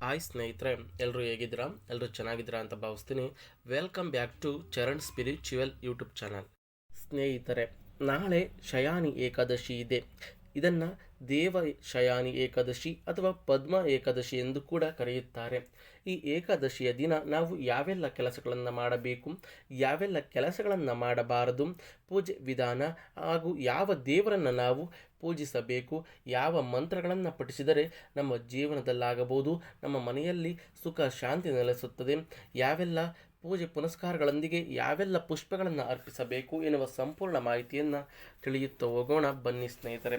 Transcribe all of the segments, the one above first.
Hi ಸ್ನೇಹಿತರೆ ಎಲ್ಲರೂ ಹೇಗಿದ್ದೀರಾ? ಎಲ್ಲರೂ ಚೆನ್ನಾಗಿದ್ದೀರಾ ಅಂತ ಭಾವಿಸ್ತೀನಿ. Welcome back to Charan spiritual YouTube channel ಸ್ನೇಹಿತರೆ, ನಾಳೆ ಶಯಾನಿ ಏಕಾದಶಿ ಇದೆ. ಇದನ್ನು ದೇವ ಶಯಾನಿ ಏಕಾದಶಿ ಅಥವಾ ಪದ್ಮ ಏಕಾದಶಿ ಎಂದು ಕೂಡ ಕರೆಯುತ್ತಾರೆ. ಈ ಏಕಾದಶಿಯ ದಿನ ನಾವು ಯಾವೆಲ್ಲ ಕೆಲಸಗಳನ್ನು ಮಾಡಬೇಕು, ಯಾವೆಲ್ಲ ಕೆಲಸಗಳನ್ನು ಮಾಡಬಾರದು, ಪೂಜೆ ವಿಧಾನ ಹಾಗೂ ಯಾವ ದೇವರನ್ನು ನಾವು ಪೂಜಿಸಬೇಕು, ಯಾವ ಮಂತ್ರಗಳನ್ನು ಪಠಿಸಿದರೆ ನಮ್ಮ ಜೀವನದಲ್ಲಾಗಬಹುದು, ನಮ್ಮ ಮನೆಯಲ್ಲಿ ಸುಖ ಶಾಂತಿ ನೆಲೆಸುತ್ತದೆ, ಯಾವೆಲ್ಲ ಪೂಜೆ ಪುನಸ್ಕಾರಗಳೊಂದಿಗೆ ಯಾವೆಲ್ಲ ಪುಷ್ಪಗಳನ್ನು ಅರ್ಪಿಸಬೇಕು ಎನ್ನುವ ಸಂಪೂರ್ಣ ಮಾಹಿತಿಯನ್ನು ತಿಳಿಯುತ್ತಾ ಹೋಗೋಣ. ಬನ್ನಿ ಸ್ನೇಹಿತರೆ,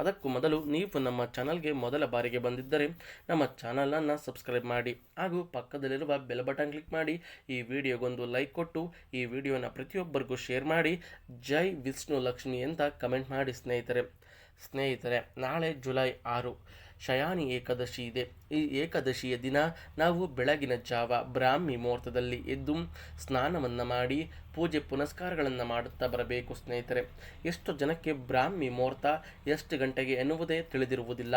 ಅದಕ್ಕೂ ಮೊದಲು ನೀವು ನಮ್ಮ ಚಾನಲ್ಗೆ ಮೊದಲ ಬಾರಿಗೆ ಬಂದಿದ್ದರೆ ನಮ್ಮ ಚಾನಲನ್ನು ಸಬ್ಸ್ಕ್ರೈಬ್ ಮಾಡಿ ಹಾಗೂ ಪಕ್ಕದಲ್ಲಿರುವ ಬೆಲ್ ಬಟನ್ ಕ್ಲಿಕ್ ಮಾಡಿ, ಈ ವಿಡಿಯೋಗೊಂದು ಲೈಕ್ ಕೊಟ್ಟು, ಈ ವಿಡಿಯೋನ ಪ್ರತಿಯೊಬ್ಬರಿಗೂ ಶೇರ್ ಮಾಡಿ, ಜೈ ವಿಷ್ಣು ಲಕ್ಷ್ಮಿ ಅಂತ ಕಮೆಂಟ್ ಮಾಡಿ ಸ್ನೇಹಿತರೆ. ಸ್ನೇಹಿತರೆ, ನಾಳೆ ಜುಲೈ ಆರು ಶಯಾನಿ ಏಕಾದಶಿ ಇದೆ. ಈ ಏಕಾದಶಿಯ ದಿನ ನಾವು ಬೆಳಗಿನ ಜಾವ ಬ್ರಾಹ್ಮಿ ಮುಹೂರ್ತದಲ್ಲಿ ಎದ್ದು ಸ್ನಾನವನ್ನು ಮಾಡಿ ಪೂಜೆ ಪುನಸ್ಕಾರಗಳನ್ನು ಮಾಡುತ್ತಾ ಬರಬೇಕು, ಸ್ನೇಹಿತರೆ. ಎಷ್ಟು ಜನಕ್ಕೆ ಬ್ರಾಹ್ಮಿ ಮುಹೂರ್ತ ಎಷ್ಟು ಗಂಟೆಗೆ ಎನ್ನುವುದೇ ತಿಳಿದಿರುವುದಿಲ್ಲ.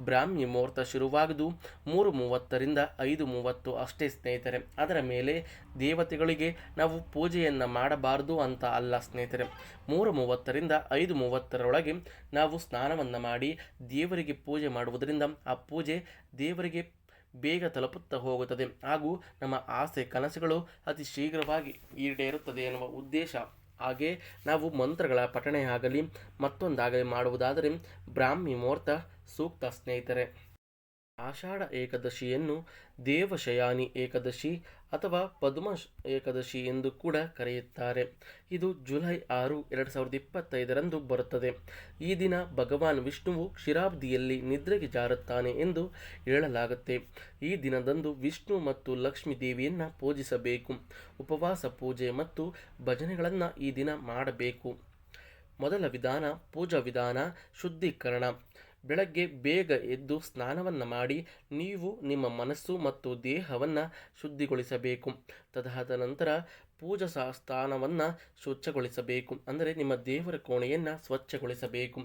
ಬ್ರಾಹ್ಮಿ ಮುಹೂರ್ತ ಶುರುವಾಗದು ಮೂರು ಮೂವತ್ತರಿಂದ ಐದು ಮೂವತ್ತು ಅಷ್ಟೇ, ಸ್ನೇಹಿತರೆ. ಅದರ ಮೇಲೆ ದೇವತೆಗಳಿಗೆ ನಾವು ಪೂಜೆಯನ್ನು ಮಾಡಬಾರದು ಅಂತ ಅಲ್ಲ, ಸ್ನೇಹಿತರೆ. ಮೂರು ಮೂವತ್ತರಿಂದ ಐದು ಮೂವತ್ತರೊಳಗೆ ನಾವು ಸ್ನಾನವನ್ನು ಮಾಡಿ ದೇವರಿಗೆ ಪೂಜೆ ಮಾಡುವುದರಿಂದ ಆ ಪೂಜೆ ದೇವರಿಗೆ ಬೇಗ ತಲುಪುತ್ತಾ ಹೋಗುತ್ತದೆ. ಹಾಗೂ ನಮ್ಮ ಆಸೆ, ಕನಸುಗಳು ಅತಿ ಶೀಘ್ರವಾಗಿ ಈಡೇರುತ್ತದೆ ಎನ್ನುವ ಉದ್ದೇಶ. ಹಾಗೆ ನಾವು ಮಂತ್ರಗಳ ಪಠಣೆ ಆಗಲಿ ಮತ್ತೊಂದಾಗಲಿ ಮಾಡುವುದಾದರೆ ಬ್ರಾಹ್ಮಿ ಮುಹೂರ್ತ ಸೂಕ್ತ ಸ್ನೇಹಿತರೆ. ಆಷಾಢ ಏಕಾದಶಿಯನ್ನು ದೇವಶಯಾನಿ ಏಕಾದಶಿ ಅಥವಾ ಪದ್ಮ ಏಕಾದಶಿ ಎಂದು ಕೂಡ ಕರೆಯುತ್ತಾರೆ. ಇದು ಜುಲೈ ಆರು, ಎರಡು ಸಾವಿರದ ಇಪ್ಪತ್ತೈದರಂದು ಬರುತ್ತದೆ. ಈ ದಿನ ಭಗವಾನ್ ವಿಷ್ಣುವು ಕ್ಷೀರಾಬ್ದಿಯಲ್ಲಿ ನಿದ್ರೆಗೆ ಜಾರುತ್ತಾನೆ ಎಂದು ಹೇಳಲಾಗುತ್ತೆ. ಈ ದಿನದಂದು ವಿಷ್ಣು ಮತ್ತು ಲಕ್ಷ್ಮೀ ದೇವಿಯನ್ನು ಪೂಜಿಸಬೇಕು. ಉಪವಾಸ, ಪೂಜೆ ಮತ್ತು ಭಜನೆಗಳನ್ನು ಈ ದಿನ ಮಾಡಬೇಕು. ಮೊದಲ ವಿಧಾನ ಪೂಜಾ ವಿಧಾನ ಶುದ್ಧೀಕರಣ. ಬೆಳಗ್ಗೆ ಬೇಗ ಎದ್ದು ಸ್ನಾನವನ್ನು ಮಾಡಿ ನೀವು ನಿಮ್ಮ ಮನಸ್ಸು ಮತ್ತು ದೇಹವನ್ನು ಶುದ್ಧಿಗೊಳಿಸಬೇಕು. ತದಾದ ನಂತರ ಪೂಜಾ ಸ್ಥಾನವನ್ನು ಸ್ವಚ್ಛಗೊಳಿಸಬೇಕು. ಅಂದರೆ ನಿಮ್ಮ ದೇವರ ಕೋಣೆಯನ್ನು ಸ್ವಚ್ಛಗೊಳಿಸಬೇಕು.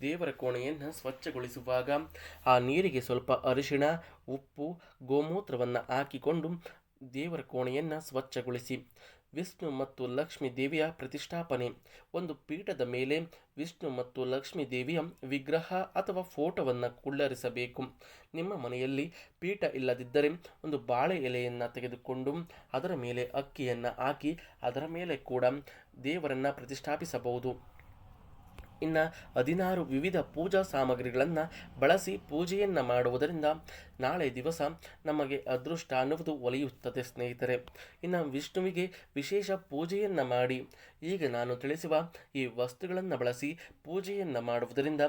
ದೇವರ ಕೋಣೆಯನ್ನು ಸ್ವಚ್ಛಗೊಳಿಸುವಾಗ ಆ ನೀರಿಗೆ ಸ್ವಲ್ಪ ಅರಿಶಿಣ, ಉಪ್ಪು, ಗೋಮೂತ್ರವನ್ನು ಹಾಕಿಕೊಂಡು ದೇವರ ಕೋಣೆಯನ್ನು ಸ್ವಚ್ಛಗೊಳಿಸಿ. ವಿಷ್ಣು ಮತ್ತು ಲಕ್ಷ್ಮೀ ದೇವಿಯ ಪ್ರತಿಷ್ಠಾಪನೆ. ಒಂದು ಪೀಠದ ಮೇಲೆ ವಿಷ್ಣು ಮತ್ತು ಲಕ್ಷ್ಮೀ ದೇವಿಯ ವಿಗ್ರಹ ಅಥವಾ ಫೋಟೋವನ್ನು ಕುಳ್ಳರಿಸಬೇಕು. ನಿಮ್ಮ ಮನೆಯಲ್ಲಿ ಪೀಠ ಇಲ್ಲದಿದ್ದರೆ ಒಂದು ಬಾಳೆ ಎಲೆಯನ್ನು ತೆಗೆದುಕೊಂಡು ಅದರ ಮೇಲೆ ಅಕ್ಕಿಯನ್ನು ಹಾಕಿ ಅದರ ಮೇಲೆ ಕೂಡ ದೇವರನ್ನು ಪ್ರತಿಷ್ಠಾಪಿಸಬಹುದು. ಇನ್ನು ಹದಿನಾರು ವಿವಿಧ ಪೂಜಾ ಸಾಮಗ್ರಿಗಳನ್ನು ಬಳಸಿ ಪೂಜೆಯನ್ನು ಮಾಡುವುದರಿಂದ ನಾಳೆ ದಿವಸ ನಮಗೆ ಅದೃಷ್ಟ ಅನ್ನುವುದು ಒಲಿಯುತ್ತದೆ, ಸ್ನೇಹಿತರೆ. ಇನ್ನು ವಿಷ್ಣುವಿಗೆ ವಿಶೇಷ ಪೂಜೆಯನ್ನು ಮಾಡಿ. ಈಗ ನಾನು ತಿಳಿಸುವ ಈ ವಸ್ತುಗಳನ್ನು ಬಳಸಿ ಪೂಜೆಯನ್ನು ಮಾಡುವುದರಿಂದ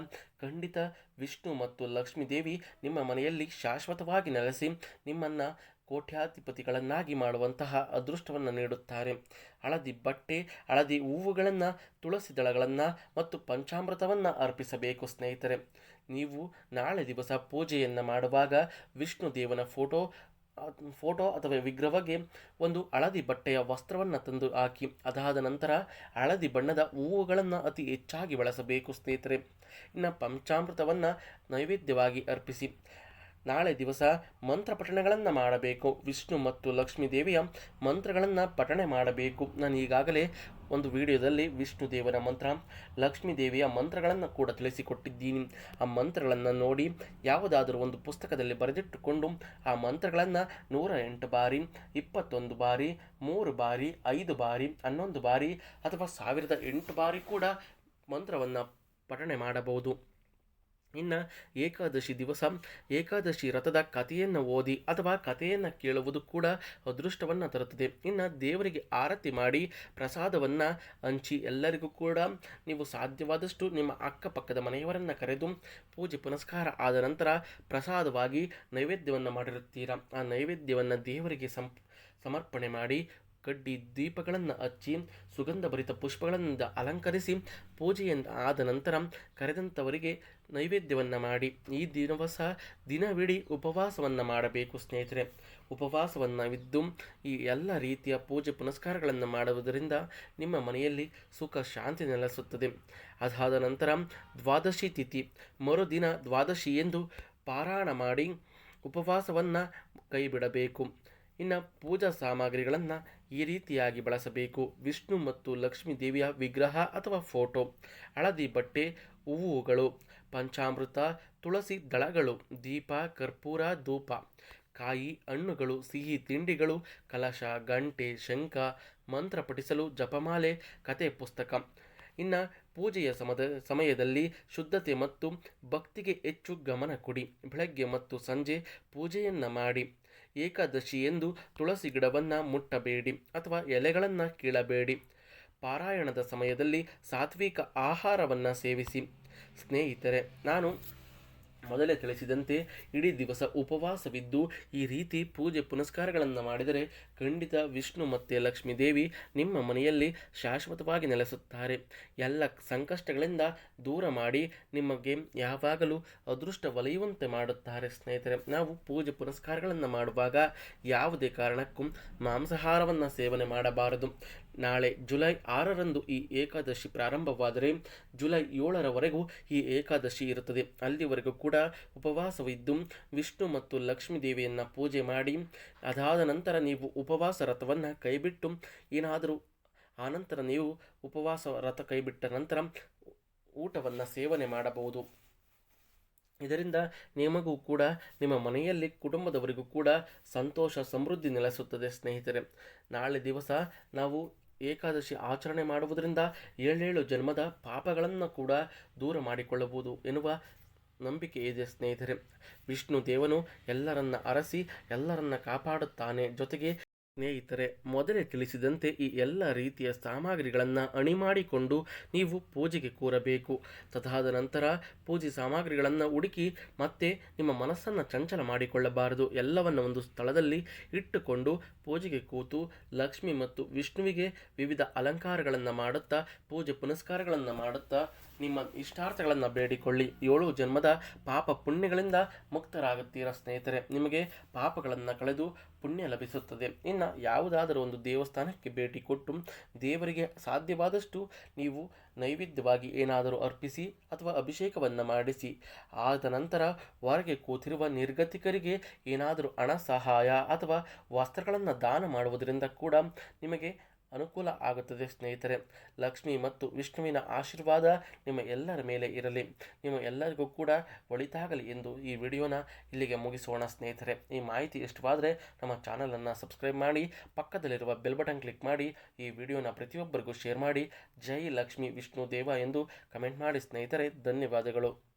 ಖಂಡಿತ ವಿಷ್ಣು ಮತ್ತು ಲಕ್ಷ್ಮೀ ದೇವಿ ನಿಮ್ಮ ಮನೆಯಲ್ಲಿ ಶಾಶ್ವತವಾಗಿ ನೆಲೆಸಿ ನಿಮ್ಮನ್ನು ಕೋಟ್ಯಾಧಿಪತಿಗಳನ್ನಾಗಿ ಮಾಡುವಂತಹ ಅದೃಷ್ಟವನ್ನು ನೀಡುತ್ತಾರೆ. ಹಳದಿ ಬಟ್ಟೆ, ಹಳದಿ ಹೂವುಗಳನ್ನು, ತುಳಸಿ ದಳಗಳನ್ನು ಮತ್ತು ಪಂಚಾಮೃತವನ್ನು ಅರ್ಪಿಸಬೇಕು ಸ್ನೇಹಿತರೆ. ನೀವು ನಾಳೆ ದಿವಸ ಪೂಜೆಯನ್ನು ಮಾಡುವಾಗ ವಿಷ್ಣು ದೇವನ ಫೋಟೋ ಫೋಟೋ ಅಥವಾ ವಿಗ್ರಹಕ್ಕೆ ಒಂದು ಹಳದಿ ಬಟ್ಟೆಯ ವಸ್ತ್ರವನ್ನು ತಂದು ಹಾಕಿ, ಅದಾದ ನಂತರ ಹಳದಿ ಬಣ್ಣದ ಹೂವುಗಳನ್ನು ಅತಿ ಹೆಚ್ಚಾಗಿ ಬಳಸಬೇಕು ಸ್ನೇಹಿತರೆ. ಇನ್ನು ಪಂಚಾಮೃತವನ್ನು ನೈವೇದ್ಯವಾಗಿ ಅರ್ಪಿಸಿ ನಾಳೆ ದಿವಸ ಮಂತ್ರ ಪಠಣಗಳನ್ನು ಮಾಡಬೇಕು. ವಿಷ್ಣು ಮತ್ತು ಲಕ್ಷ್ಮೀ ದೇವಿಯ ಮಂತ್ರಗಳನ್ನು ಪಠಣೆ ಮಾಡಬೇಕು. ನಾನು ಈಗಾಗಲೇ ಒಂದು ವಿಡಿಯೋದಲ್ಲಿ ವಿಷ್ಣು ದೇವರ ಮಂತ್ರ, ಲಕ್ಷ್ಮೀ ದೇವಿಯ ಮಂತ್ರಗಳನ್ನು ಕೂಡ ತಿಳಿಸಿಕೊಟ್ಟಿದ್ದೀನಿ. ಆ ಮಂತ್ರಗಳನ್ನು ನೋಡಿ ಯಾವುದಾದರೂ ಒಂದು ಪುಸ್ತಕದಲ್ಲಿ ಬರೆದಿಟ್ಟುಕೊಂಡು ಆ ಮಂತ್ರಗಳನ್ನು ನೂರ ಎಂಟು ಬಾರಿ, ಇಪ್ಪತ್ತೊಂದು ಬಾರಿ, ಮೂರು ಬಾರಿ, ಐದು ಬಾರಿ, ಹನ್ನೊಂದು ಬಾರಿ ಅಥವಾ ಸಾವಿರದ ಎಂಟು ಬಾರಿ ಕೂಡ ಮಂತ್ರವನ್ನು ಪಠಣೆ ಮಾಡಬಹುದು. ಇನ್ನು ಏಕಾದಶಿ ದಿವಸ, ಏಕಾದಶಿ ರಥದ ಕಥೆಯನ್ನು ಓದಿ ಅಥವಾ ಕಥೆಯನ್ನು ಕೇಳುವುದು ಕೂಡ ಅದೃಷ್ಟವನ್ನು ತರುತ್ತದೆ. ಇನ್ನು ದೇವರಿಗೆ ಆರತಿ ಮಾಡಿ ಪ್ರಸಾದವನ್ನು ಹಂಚಿ ಎಲ್ಲರಿಗೂ ಕೂಡ ನೀವು ಸಾಧ್ಯವಾದಷ್ಟು ನಿಮ್ಮ ಅಕ್ಕಪಕ್ಕದ ಮನೆಯವರನ್ನು ಕರೆದು ಪೂಜೆ ಪುನಸ್ಕಾರ ಆದ ನಂತರ ಪ್ರಸಾದವಾಗಿ ನೈವೇದ್ಯವನ್ನು ಮಾಡಿರುತ್ತೀರಾ? ಆ ನೈವೇದ್ಯವನ್ನು ದೇವರಿಗೆ ಸಂ, ಸಮರ್ಪಣೆ ಮಾಡಿ ಕಡ್ಡಿ ದೀಪಗಳನ್ನು ಹಚ್ಚಿ, ಸುಗಂಧಭರಿತ ಪುಷ್ಪಗಳಿಂದ ಅಲಂಕರಿಸಿ ಪೂಜೆಯಿಂದ ಆದ ನಂತರ ಕರೆದಂಥವರಿಗೆ ನೈವೇದ್ಯವನ್ನು ಮಾಡಿ. ಈ ದಿವಸ ದಿನವಿಡೀ ಉಪವಾಸವನ್ನು ಮಾಡಬೇಕು ಸ್ನೇಹಿತರೆ. ಉಪವಾಸವನ್ನು ಇದ್ದು ಈ ಎಲ್ಲ ರೀತಿಯ ಪೂಜೆ ಪುನಸ್ಕಾರಗಳನ್ನು ಮಾಡುವುದರಿಂದ ನಿಮ್ಮ ಮನೆಯಲ್ಲಿ ಸುಖ ಶಾಂತಿ ನೆಲೆಸುತ್ತದೆ. ಅದಾದ ನಂತರ ದ್ವಾದಶಿ ತಿಥಿ. ಮರುದಿನ ದ್ವಾದಶಿ ಎಂದು ಪಾರಾಯಣ ಮಾಡಿ ಉಪವಾಸವನ್ನು ಕೈ ಬಿಡಬೇಕು ಇನ್ನು ಪೂಜಾ ಸಾಮಗ್ರಿಗಳನ್ನು ಈ ರೀತಿಯಾಗಿ ಬಳಸಬೇಕು. ವಿಷ್ಣು ಮತ್ತು ಲಕ್ಷ್ಮೀ ದೇವಿಯ ವಿಗ್ರಹ ಅಥವಾ ಫೋಟೋ. ಹಳದಿ ಬಟ್ಟೆ, ಹೂವುಗಳು, ಪಂಚಾಮೃತ, ತುಳಸಿ ದಳಗಳು, ದೀಪ, ಕರ್ಪೂರ, ಧೂಪ, ಕಾಯಿ ಹಣ್ಣುಗಳು, ಸಿಹಿ ತಿಂಡಿಗಳು, ಕಲಶ, ಗಂಟೆ, ಶಂಖ, ಮಂತ್ರ ಪಠಿಸಲು ಜಪಮಾಲೆ ಕತೆ ಪುಸ್ತಕ. ಇನ್ನು ಪೂಜೆಯ ಸಮದ, ಸಮಯದಲ್ಲಿ ಶುದ್ಧತೆ ಮತ್ತು ಭಕ್ತಿಗೆ ಹೆಚ್ಚು ಗಮನ ಕೊಡಿ. ಬೆಳಗ್ಗೆ ಮತ್ತು ಸಂಜೆ ಪೂಜೆಯನ್ನು ಮಾಡಿ. ಏಕಾದಶಿ ಎಂದು ತುಳಸಿ ಗಿಡವನ್ನು ಮುಟ್ಟಬೇಡಿ ಅಥವಾ ಎಲೆಗಳನ್ನು ಕೀಳಬೇಡಿ. ಪಾರಾಯಣದ ಸಮಯದಲ್ಲಿ ಸಾತ್ವಿಕ ಆಹಾರವನ್ನು ಸೇವಿಸಿ. ಸ್ನೇಹಿತರೆ, ನಾನು ಮೊದಲೇ ತಿಳಿಸಿದಂತೆ, ಇಡೀ ದಿವಸ ಉಪವಾಸವಿದ್ದು, ಈ ರೀತಿ ಪೂಜೆ ಪುನಸ್ಕಾರಗಳನ್ನು ಮಾಡಿದರೆ ಖಂಡಿತ ವಿಷ್ಣು ಮತ್ತು ಲಕ್ಷ್ಮೀ ದೇವಿ ನಿಮ್ಮ ಮನೆಯಲ್ಲಿ ಶಾಶ್ವತವಾಗಿ ನೆಲೆಸುತ್ತಾರೆ. ಎಲ್ಲ ಸಂಕಷ್ಟಗಳಿಂದ ದೂರ ಮಾಡಿ ನಿಮಗೆ ಯಾವಾಗಲೂ ಅದೃಷ್ಟ ಒಲೆಯುವಂತೆ ಮಾಡುತ್ತಾರೆ ಸ್ನೇಹಿತರೆ. ನಾವು ಪೂಜೆ ಪುನಸ್ಕಾರಗಳನ್ನು ಮಾಡುವಾಗ ಯಾವುದೇ ಕಾರಣಕ್ಕೂ ಮಾಂಸಾಹಾರವನ್ನು ಸೇವನೆ ಮಾಡಬಾರದು. ನಾಳೆ ಜುಲೈ ಆರರಂದು ಈ ಏಕಾದಶಿ ಪ್ರಾರಂಭವಾದರೆ ಜುಲೈ ಏಳರವರೆಗೂ ಈ ಏಕಾದಶಿ ಇರುತ್ತದೆ. ಅಲ್ಲಿವರೆಗೂ ಕೂಡ ಉಪವಾಸವಿದ್ದು ವಿಷ್ಣು ಮತ್ತು ಲಕ್ಷ್ಮೀ ದೇವಿಯನ್ನು ಪೂಜೆ ಮಾಡಿ, ಅದಾದ ನಂತರ ನೀವು ಉಪವಾಸ ರಥವನ್ನು ಕೈಬಿಟ್ಟು ಏನಾದರೂ, ಆನಂತರ ನೀವು ಉಪವಾಸ ರಥ ಕೈಬಿಟ್ಟ ನಂತರ ಊಟವನ್ನು ಸೇವನೆ ಮಾಡಬಹುದು. ಇದರಿಂದ ನಿಮಗೂ ಕೂಡ, ನಿಮ್ಮ ಮನೆಯಲ್ಲಿ ಕುಟುಂಬದವರಿಗೂ ಕೂಡ ಸಂತೋಷ, ಸಮೃದ್ಧಿ ನೆಲೆಸುತ್ತದೆ ಸ್ನೇಹಿತರೆ. ನಾಳೆ ದಿವಸ ನಾವು ಏಕಾದಶಿ ಆಚರಣೆ ಮಾಡುವುದರಿಂದ ಏಳೇಳು ಜನ್ಮದ ಪಾಪಗಳನ್ನು ಕೂಡ ದೂರ ಮಾಡಿಕೊಳ್ಳಬಹುದು ಎನ್ನುವ ನಂಬಿಕೆ ಇದೆ ಸ್ನೇಹಿತರೆ. ವಿಷ್ಣು ದೇವನು ಎಲ್ಲರನ್ನ ಅರಸಿ, ಎಲ್ಲರನ್ನ ಕಾಪಾಡುತ್ತಾನೆ. ಜೊತೆಗೆ ಸ್ನೇಹಿತರೆ, ಮೊದಲೇ ತಿಳಿಸಿದಂತೆ ಈ ಎಲ್ಲ ರೀತಿಯ ಸಾಮಗ್ರಿಗಳನ್ನು ಅಣಿ ಮಾಡಿಕೊಂಡು ನೀವು ಪೂಜೆಗೆ ಕೂರಬೇಕು. ತದಾದ ನಂತರ ಪೂಜೆ ಸಾಮಗ್ರಿಗಳನ್ನು ಹುಡುಕಿ ಮತ್ತೆ ನಿಮ್ಮ ಮನಸ್ಸನ್ನು ಚಂಚಲ ಮಾಡಿಕೊಳ್ಳಬಾರದು. ಎಲ್ಲವನ್ನು ಒಂದು ಸ್ಥಳದಲ್ಲಿ ಇಟ್ಟುಕೊಂಡು ಪೂಜೆಗೆ ಕೂತು ಲಕ್ಷ್ಮಿ ಮತ್ತು ವಿಷ್ಣುವಿಗೆ ವಿವಿಧ ಅಲಂಕಾರಗಳನ್ನು ಮಾಡುತ್ತಾ, ಪೂಜೆ ಪುನಸ್ಕಾರಗಳನ್ನು ಮಾಡುತ್ತಾ ನಿಮ್ಮ ಇಷ್ಟಾರ್ಥಗಳನ್ನು ಬೇಡಿಕೊಳ್ಳಿ. ಏಳು ಜನ್ಮದ ಪಾಪ ಪುಣ್ಯಗಳಿಂದ ಮುಕ್ತರಾಗುತ್ತೀರಾ ಸ್ನೇಹಿತರೆ. ನಿಮಗೆ ಪಾಪಗಳನ್ನು ಕಳೆದು ಪುಣ್ಯ ಲಭಿಸುತ್ತದೆ. ಇನ್ನು ಯಾವುದಾದರೂ ಒಂದು ದೇವಸ್ಥಾನಕ್ಕೆ ಭೇಟಿ ಕೊಟ್ಟು ದೇವರಿಗೆ ಸಾಧ್ಯವಾದಷ್ಟು ನೀವು ನೈವೇದ್ಯವಾಗಿ ಏನಾದರೂ ಅರ್ಪಿಸಿ ಅಥವಾ ಅಭಿಷೇಕವನ್ನು ಮಾಡಿಸಿ, ಆದ ನಂತರ ಹೊರಗೆ ಕೂತಿರುವ ನಿರ್ಗತಿಕರಿಗೆ ಏನಾದರೂ ಹಣ ಸಹಾಯ ಅಥವಾ ವಸ್ತ್ರಗಳನ್ನು ದಾನ ಮಾಡುವುದರಿಂದ ಕೂಡ ನಿಮಗೆ ಅನುಕೂಲ ಆಗುತ್ತದೆ, ಸ್ನೇಹಿತರೆ. ಲಕ್ಷ್ಮಿ ಮತ್ತು ವಿಷ್ಣುವಿನ ಆಶೀರ್ವಾದ ನಿಮ್ಮ ಎಲ್ಲರ ಮೇಲೆ ಇರಲಿ. ನಿಮ್ಮ ಎಲ್ಲರಿಗೂ ಕೂಡ ಒಳಿತಾಗಲಿ ಎಂದು ಈ ವಿಡಿಯೋನ ಇಲ್ಲಿಗೆ ಮುಗಿಸೋಣ, ಸ್ನೇಹಿತರೆ. ಈ ಮಾಹಿತಿ ಇಷ್ಟವಾದರೆ ನಮ್ಮ ಚಾನಲನ್ನು ಸಬ್ಸ್ಕ್ರೈಬ್ ಮಾಡಿ, ಪಕ್ಕದಲ್ಲಿರುವ ಬೆಲ್ ಬಟನ್ ಕ್ಲಿಕ್ ಮಾಡಿ, ಈ ವಿಡಿಯೋನ ಪ್ರತಿಯೊಬ್ಬರಿಗೂ ಶೇರ್ ಮಾಡಿ. ಜೈ ಲಕ್ಷ್ಮಿ ವಿಷ್ಣು ದೇವ ಎಂದು ಕಮೆಂಟ್ ಮಾಡಿ, ಸ್ನೇಹಿತರೆ. ಧನ್ಯವಾದಗಳು.